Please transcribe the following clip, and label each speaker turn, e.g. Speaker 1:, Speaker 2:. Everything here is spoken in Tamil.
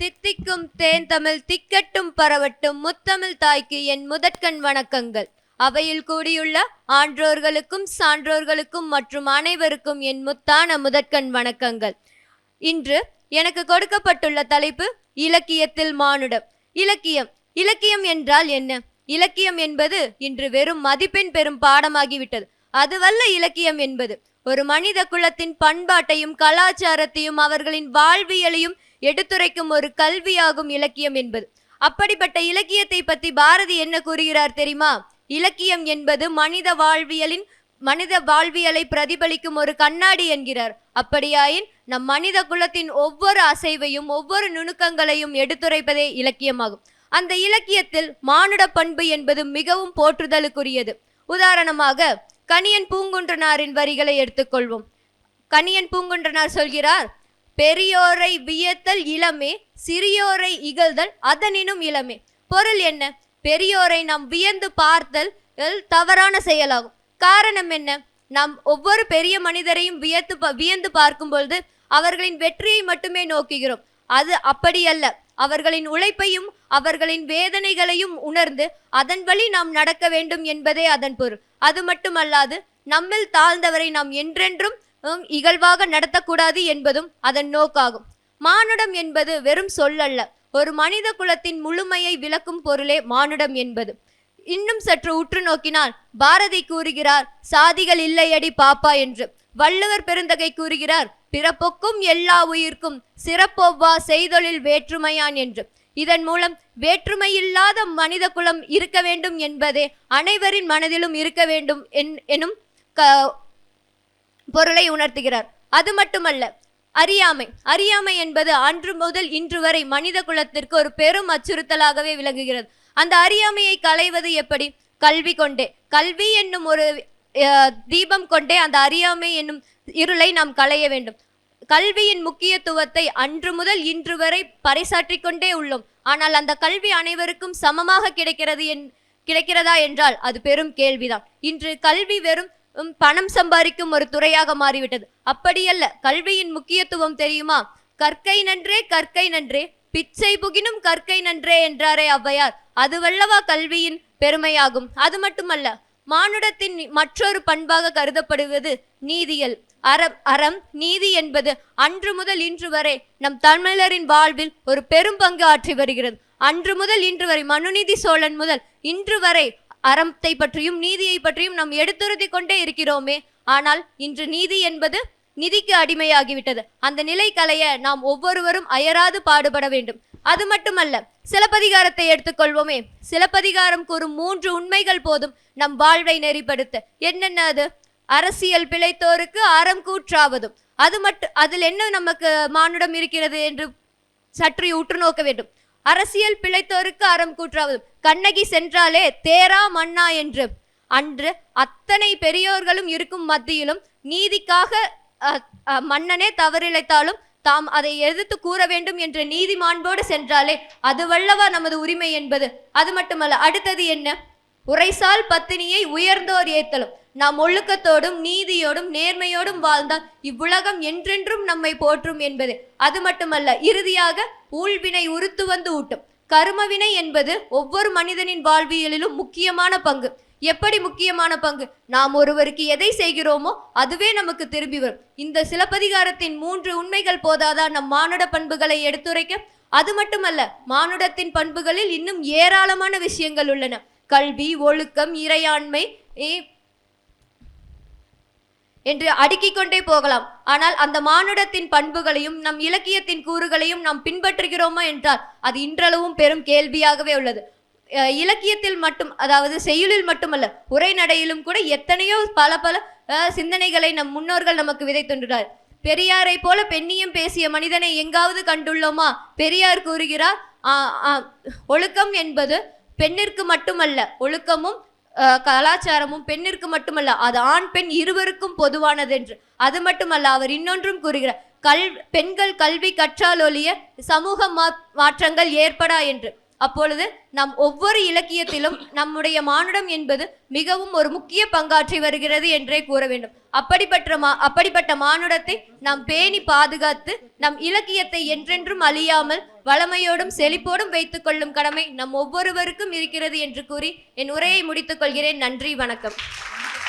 Speaker 1: தித்திக்கும் தேன் தமிழ் திக்கட்டும் பரவட்டும் முத்தமிழ் தாய்க்கு என் முதற்கண் வணக்கங்கள் அவையில் கூடியுள்ள ஆன்றோர்களுக்கும் சான்றோர்களுக்கும் மற்றும் அனைவருக்கும் என் முத்தான முதற்கண் வணக்கங்கள் இன்று எனக்கு கொடுக்கப்பட்டுள்ள தலைப்பு இலக்கியத்தில் மானுடம் இலக்கியம் இலக்கியம் என்றால் என்ன இலக்கியம் என்பது இன்று வெறும் மதிப்பெண் பெறும் பாடமாகிவிட்டது அதுவல்ல இலக்கியம் என்பது ஒரு மனித குலத்தின் பண்பாட்டையும் கலாச்சாரத்தையும் அவர்களின் வாழ்வியலையும் எடுத்துரைக்கும் ஒரு கல்வியாகும் இலக்கியம் என்பது அப்படிப்பட்ட இலக்கியத்தை பற்றி பாரதி என்ன கூறுகிறார் தெரியுமா இலக்கியம் என்பது மனித வாழ்வியலின் மனித வாழ்வியலை பிரதிபலிக்கும் ஒரு கண்ணாடி என்கிறார் அப்படியாயின் நம் மனித குலத்தின் ஒவ்வொரு அசைவையும் ஒவ்வொரு நுணுக்கங்களையும் எடுத்துரைப்பதே இலக்கியமாகும் அந்த இலக்கியத்தில் மானுட பண்பு என்பது மிகவும் போற்றுதலுக்குரியது உதாரணமாக கணியன் பூங்குன்றனாரின் வரிகளை எடுத்துக்கொள்வோம் கணியன் பூங்குன்றனார் சொல்கிறார் பெரியோரை வியத்தல் இளமே சிறியோரை இகழ்தல் அதனினும் இளமே பொருள் என்ன பெரியோரை நாம் வியந்து பார்த்தல் தவறான செயலாகும் காரணம் என்ன நாம் ஒவ்வொரு பெரிய மனிதரையும் வியத்து வியந்து பார்க்கும் பொழுது அவர்களின் வெற்றியை மட்டுமே நோக்குகிறோம் அது அப்படியல்ல அவர்களின் உழைப்பையும் அவர்களின் வேதனைகளையும் உணர்ந்து அதன் வழி நாம் நடக்க வேண்டும் என்பதே அதன் பொருள் அது மட்டுமல்லாது நம்மில் தாழ்ந்தவரை நாம் என்றென்றும் இகழ்வாக நடத்தக்கூடாது என்பதும் அதன் நோக்காகும் மானுடம் என்பது வெறும் சொல்லல்ல ஒரு மனித குலத்தின் முழுமையை விளக்கும் பொருளே மானுடம் என்பது இன்னும் சற்று உற்று நோக்கினால் பாரதி கூறுகிறார் சாதிகள் இல்லையடி பாப்பா என்று வள்ளுவர் பெருந்தகை கூறுகிறார் பிறப்புக்கும் எல்லா உயிர்க்கும் சிறப்பொவ்வா செய்தொழில் வேற்றுமையான் என்று இதன் மூலம் வேற்றுமையில்லாத மனித குலம் இருக்க வேண்டும் என்பதே அனைவரின் மனதிலும் இருக்க வேண்டும் எனும் க பொருளை உணர்த்துகிறார் அது மட்டுமல்ல அறியாமை அறியாமை என்பது அன்று முதல் இன்று வரை மனித குலத்திற்கு ஒரு பெரும் அச்சுறுத்தலாகவே விளங்குகிறது அந்த அறியாமையை களைவது எப்படி கல்வி கொண்டே கல்வி என்னும் ஒரு தீபம் கொண்டே அந்த அறியாமை என்னும் இருளை நாம் களைய வேண்டும் கல்வியின் முக்கியத்துவத்தை அன்று முதல் இன்று வரை பறைசாற்றிக் கொண்டே உள்ளோம் ஆனால் அந்த கல்வி அனைவருக்கும் சமமாக கிடைக்கிறது என் கிடைக்கிறதா என்றால் அது பெரும் கேள்விதான் இன்று கல்வி வெறும் பணம் சம்பாதிக்கும் ஒரு துறையாக மாறிவிட்டது அப்படியல்ல கல்வியின் முக்கியத்துவம் தெரியுமா கற்கை நன்றே கற்கை நன்றே பிச்சை புகினும் கற்கை நன்றே என்றாரே ஔவையார் அதுவல்லவா கல்வியின் பெருமையாகும் அது மட்டுமல்ல மானுடத்தின் மற்றொரு பண்பாக கருதப்படுவது நீதியல் அறம் அறம் நீதி என்பது அன்று முதல் இன்று வரை நம் தமிழரின் வாழ்வில் ஒரு பெரும் பங்கு ஆற்றி வருகிறது அன்று முதல் இன்று வரை மனுநீதி சோழன் முதல் இன்று வரை அறத்தை பற்றியும் நீதியை பற்றியும் நாம் எடுத்துறுதி கொண்டே இருக்கிறோமே ஆனால் இன்று நீதி என்பது நிதிக்கு அடிமையாகிவிட்டது அந்த நிலை கலைய நாம் ஒவ்வொருவரும் அயராது பாடுபட வேண்டும் அது மட்டுமல்ல சிலப்பதிகாரத்தை எடுத்துக்கொள்வோமே சிலப்பதிகாரம் கூறும் மூன்று உண்மைகள் போதும் நம் வாழ்வை நெறிப்படுத்த என்னென்ன அது அரசியல் பிழைத்தோருக்கு அறம் கூற்றாவதும் அது மட்டும் அதில் என்ன நமக்கு மானுடம் இருக்கிறது என்று சற்று உற்று நோக்க வேண்டும் அரசியல் பிழைத்தோருக்கு அறம் கூற்றாவதும் கண்ணகி சென்றாலே தேரா மன்னா என்று அன்று அத்தனை பெரியோர்களும் இருக்கும் மத்தியிலும் நீதிக்காக மன்னனே தவறிழைத்தாலும் தாம் அதை எதிர்த்து கூற வேண்டும் என்ற மாண்போடு சென்றாலே அது வல்லவா நமது உரிமை என்பது அது மட்டுமல்ல அடுத்தது என்ன உரைசால் பத்தினியை உயர்ந்தோர் ஏத்தலும் நாம் ஒழுக்கத்தோடும் நீதியோடும் நேர்மையோடும் வாழ்ந்தால் இவ்வுலகம் என்றென்றும் நம்மை போற்றும் என்பது அது மட்டுமல்ல இறுதியாக ஊழ்வினை உறுத்து வந்து ஊட்டும் கருமவினை என்பது ஒவ்வொரு மனிதனின் வாழ்வியலிலும் முக்கியமான பங்கு எப்படி முக்கியமான பங்கு நாம் ஒருவருக்கு எதை செய்கிறோமோ அதுவே நமக்கு திரும்பி வரும் இந்த சிலப்பதிகாரத்தின் மூன்று உண்மைகள் போதாதான் நம் மானுட பண்புகளை எடுத்துரைக்க அது மட்டுமல்ல மானுடத்தின் பண்புகளில் இன்னும் ஏராளமான விஷயங்கள் உள்ளன கல்வி ஒழுக்கம் இறையாண்மை என்று அடுக்கிக் கொண்டே போகலாம் ஆனால் அந்த மானுடத்தின் பண்புகளையும் நம் இலக்கியத்தின் கூறுகளையும் நாம் பின்பற்றுகிறோமா என்றால் அது இன்றளவும் பெரும் கேள்வியாகவே உள்ளது இலக்கியத்தில் மட்டும் அதாவது செயலில் மட்டுமல்ல உரைநடையிலும் கூட எத்தனையோ பல பல சிந்தனைகளை நம் முன்னோர்கள் நமக்கு விதைத்துள்ளார் பெரியாரை போல பெண்ணியம் பேசிய மனிதனை எங்காவது கண்டுள்ளோமா பெரியார் கூறுகிறார் ஒழுக்கம் என்பது பெண்ணிற்கு மட்டுமல்ல ஒழுக்கமும் கலாச்சாரமும் பெண்ணிற்கு மட்டுமல்ல அது ஆண் பெண் இருவருக்கும் பொதுவானது என்று அது மட்டுமல்ல அவர் இன்னொன்றும் கூறுகிறார் கல் பெண்கள் கல்வி கற்றாலொழிய சமூக மாற்றங்கள் ஏற்படா என்று அப்பொழுது நாம் ஒவ்வொரு இலக்கியத்திலும் நம்முடைய மானுடம் என்பது மிகவும் ஒரு முக்கிய பங்காற்றி வருகிறது என்றே கூற வேண்டும் அப்படிப்பட்ட மா அப்படிப்பட்ட மானுடத்தை நாம் பேணி பாதுகாத்து நம் இலக்கியத்தை என்றென்றும் அழியாமல் வளமையோடும் செழிப்போடும் வைத்துக் கொள்ளும் கடமை நம் ஒவ்வொருவருக்கும் இருக்கிறது என்று கூறி என் உரையை முடித்துக் கொள்கிறேன் நன்றி வணக்கம்